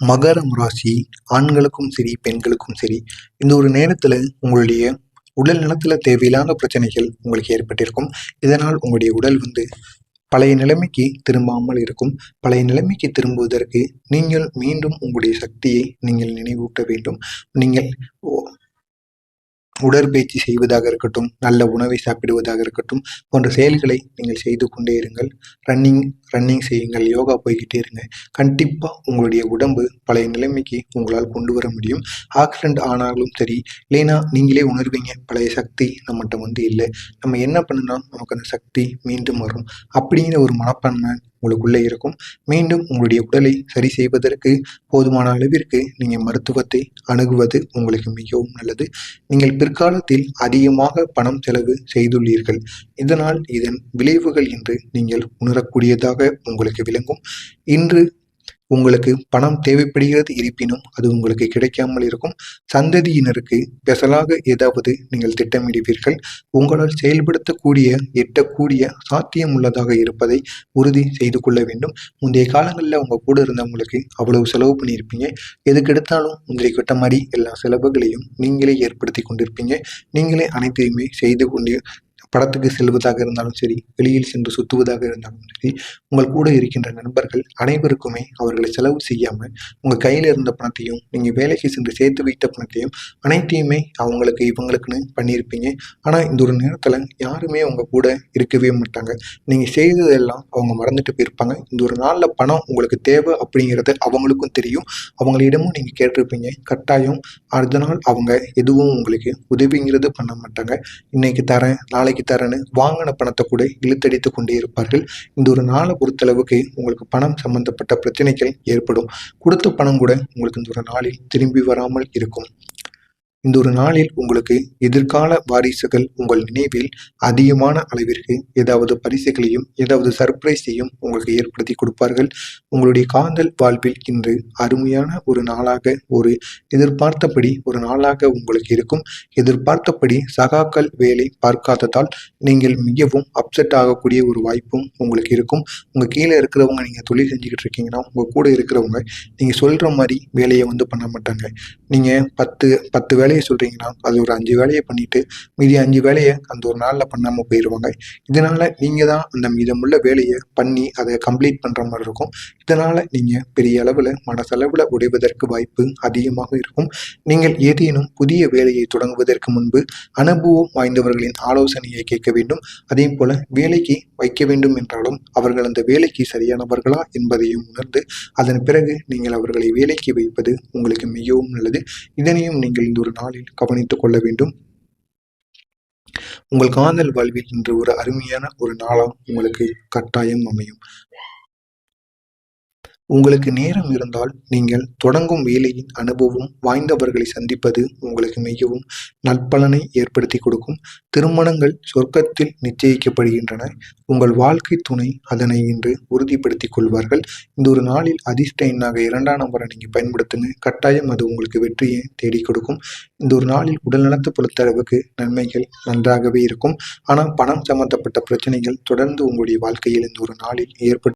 மகரம் ராசி ஆண்களுக்கும் சரி பெண்களுக்கும் சரி இந்த ஒரு நேரத்தில் உங்களுடைய உடல் நலத்தில் தேவையில்லாத பிரச்சனைகள் உங்களுக்கு ஏற்பட்டிருக்கும். இதனால் உங்களுடைய உடல் வந்து பழைய நிலைமைக்கு திரும்பாமல் இருக்கும். பழைய நிலைமைக்கு திரும்புவதற்கு நீங்கள் மீண்டும் உங்களுடைய சக்தியை நீங்கள் நினைவூட்ட வேண்டும். நீங்கள் உடற்பயிற்சி செய்வதாக இருக்கட்டும் நல்ல உணவை சாப்பிடுவதாக இருக்கட்டும் போன்ற செயல்களை நீங்கள் செய்து கொண்டே இருங்கள். ரன்னிங் ரன்னிங் செய்யுங்கள் யோகா போய்கிட்டே இருங்க. கண்டிப்பாக உங்களுடைய உடம்பு பழைய நிலைமைக்கு உங்களால் கொண்டு வர முடியும். ஆக்சிடென்ட் ஆனாலும் சரி இல்லைன்னா நீங்களே உணர்வீங்க பழைய சக்தி நம்மகிட்ட வந்து இல்லை. நம்ம என்ன பண்ணாலும் நமக்கு அந்த சக்தி மீண்டும் வரும். அப்படிங்கிற ஒரு மனப்பான்மை உங்களுக்குள்ளே இருக்கும். மீண்டும் உங்களுடைய உடலை சரி செய்வதற்கு போதுமான அளவிற்கு நீங்கள் மருத்துவத்தை அணுகுவது உங்களுக்கு மிகவும் நல்லது. நீங்கள் பிற்காலத்தில் அதிகமாக பணம் செலவு செய்துள்ளீர்கள். இதனால் இதன் விளைவுகள் என்று நீங்கள் உணரக்கூடியதாக உங்களுக்கு விளங்கும். இன்று உங்களுக்கு பணம் தேவைப்படுகிறது இருப்பினும் அது உங்களுக்கு கிடைக்காமல் இருக்கும். சந்ததியினருக்கு பெசலாக ஏதாவது நீங்கள் திட்டமிடுவீர்கள். உங்களால் செயல்படுத்தக்கூடிய எட்டக்கூடிய சாத்தியம் உள்ளதாக இருப்பதை உறுதி செய்து கொள்ள வேண்டும். முந்தைய காலங்களில் உங்க கூட இருந்தவங்களுக்கு அவ்வளவு செலவு பண்ணியிருப்பீங்க. எதுக்கெடுத்தாலும் முந்தைய கட்ட மாதிரி எல்லா செலவுகளையும் நீங்களே ஏற்படுத்தி கொண்டிருப்பீங்க. நீங்களே அனைத்தையுமே செய்து கொண்டு படத்துக்கு செல்வதாக இருந்தாலும் சரி வெளியில் சென்று சுற்றுவதாக இருந்தாலும் சரி உங்கள் கூட இருக்கின்ற நண்பர்கள் அனைவருக்குமே அவர்களை செலவு செய்யாமல் உங்கள் கையில் இருந்த பணத்தையும் நீங்கள் வேலைக்கு சென்று சேர்த்து வைத்த பணத்தையும் அனைத்தையுமே அவங்களுக்கு இவங்களுக்குன்னு பண்ணியிருப்பீங்க. ஆனால் இந்த ஒரு நேரத்தில் யாருமே உங்கள் கூட இருக்கவே மாட்டாங்க. நீங்கள் செய்ததெல்லாம் அவங்க மறந்துட்டு போயிருப்பாங்க. இந்த ஒரு நாளில் பணம் உங்களுக்கு தேவை அப்படிங்கிறது அவங்களுக்கும் தெரியும். அவங்களிடமும் நீங்கள் கேட்டிருப்பீங்க. கட்டாயம் அடுத்த நாள் அவங்க எதுவும் உங்களுக்கு உதவிங்கிறது பண்ண மாட்டாங்க. இன்னைக்கு தரேன் நாளைக்கு தரேன்னு வாங்கின பணத்தை கூட இழுத்தடித்து கொண்டே இருப்பார்கள். இந்த ஒரு நாளை பொறுத்தளவுக்கு உங்களுக்கு பணம் சம்பந்தப்பட்ட பிரச்சனைகள் ஏற்படும். கொடுத்த பணம் கூட உங்களுக்கு இந்த ஒரு நாளில் திரும்பி வராமல் இருக்கும். இந்த ஒரு நாளில் உங்களுக்கு எதிர்கால வாரிசுகள் உங்கள் நினைவில் அதிகமான அளவிற்கு ஏதாவது பரிசுகளையும் ஏதாவது சர்ப்ரைஸையும் உங்களுக்கு ஏற்படுத்தி கொடுப்பார்கள். உங்களுடைய காதல் வாழ்வில் இன்று அருமையான ஒரு நாளாக ஒரு எதிர்பார்த்தபடி ஒரு நாளாக உங்களுக்கு இருக்கும். எதிர்பார்த்தபடி சகாக்கள் வேலை பார்க்காததால் நீங்கள் மிகவும் அப்செட் ஆகக்கூடிய ஒரு வாய்ப்பும் உங்களுக்கு இருக்கும். உங்கள் கீழே இருக்கிறவங்க நீங்கள் தொழில் செஞ்சுக்கிட்டு இருக்கீங்கன்னா உங்கள் கூட இருக்கிறவங்க நீங்கள் சொல்கிற மாதிரி வேலையை வந்து பண்ண மாட்டாங்க. நீங்கள் பத்து பத்து வேலை வேலையை சொல்கிறீங்கன்னா அது ஒரு அஞ்சு வேலையை பண்ணிவிட்டு மீதி அஞ்சு வேலையை அந்த ஒரு நாளில் பண்ணாமல் போயிடுவாங்க இதனால் நீங்கள் தான் அந்த மீதமுள்ள வேலையை பண்ணி அதை கம்ப்ளீட் பண்ணுற மாதிரி இருக்கும். இதனால் நீங்கள் பெரிய அளவில் மனசளவில் உடைவதற்கு வாய்ப்பு அதிகமாக இருக்கும். நீங்கள் ஏதேனும் புதிய வேலையை தொடங்குவதற்கு முன்பு அனுபவம் வாய்ந்தவர்களின் ஆலோசனையை கேட்க வேண்டும். அதே போல் வேலைக்கு வைக்க வேண்டும் என்றாலும் அவர்கள் அந்த வேலைக்கு சரியானவர்களா என்பதையும் உணர்ந்து அதன் பிறகு நீங்கள் அவர்களை வேலைக்கு வைப்பது உங்களுக்கு மிகவும் நல்லது. இதனையும் நீங்கள் இந்த ஒரு நாளில் கவனித்துக் கொள்ள வேண்டும். உங்கள் காதல் வாழ்வில் இன்று ஒரு அருமையான ஒரு நாளாம் உங்களுக்கு கட்டாயம் அமையும். உங்களுக்கு நேரம் இருந்தால் நீங்கள் தொடங்கும் வேலையின் அனுபவம் வாய்ந்தவர்களை சந்திப்பது உங்களுக்கு மிகவும் நற்பலனை ஏற்படுத்தி கொடுக்கும். திருமணங்கள் சொர்க்கத்தில் நிச்சயிக்கப்படுகின்றன. உங்கள் வாழ்க்கை துணை அதனை இன்று உறுதிப்படுத்திக் கொள்வார்கள். இந்த ஒரு நாளில் அதிர்ஷ்ட எண்ணாக இரண்டாம் நம்பரை நீங்கள் பயன்படுத்துங்க. கட்டாயம் அது உங்களுக்கு வெற்றியை தேடி கொடுக்கும். இந்த ஒரு நாளில் உடல் நலத்தை பொறுத்தளவுக்கு நன்மைகள் நன்றாகவே இருக்கும். ஆனால் பணம் சம்பந்தப்பட்ட பிரச்சனைகள் தொடர்ந்து உங்களுடைய வாழ்க்கையில் இந்த ஒரு நாளில் ஏற்பட்டு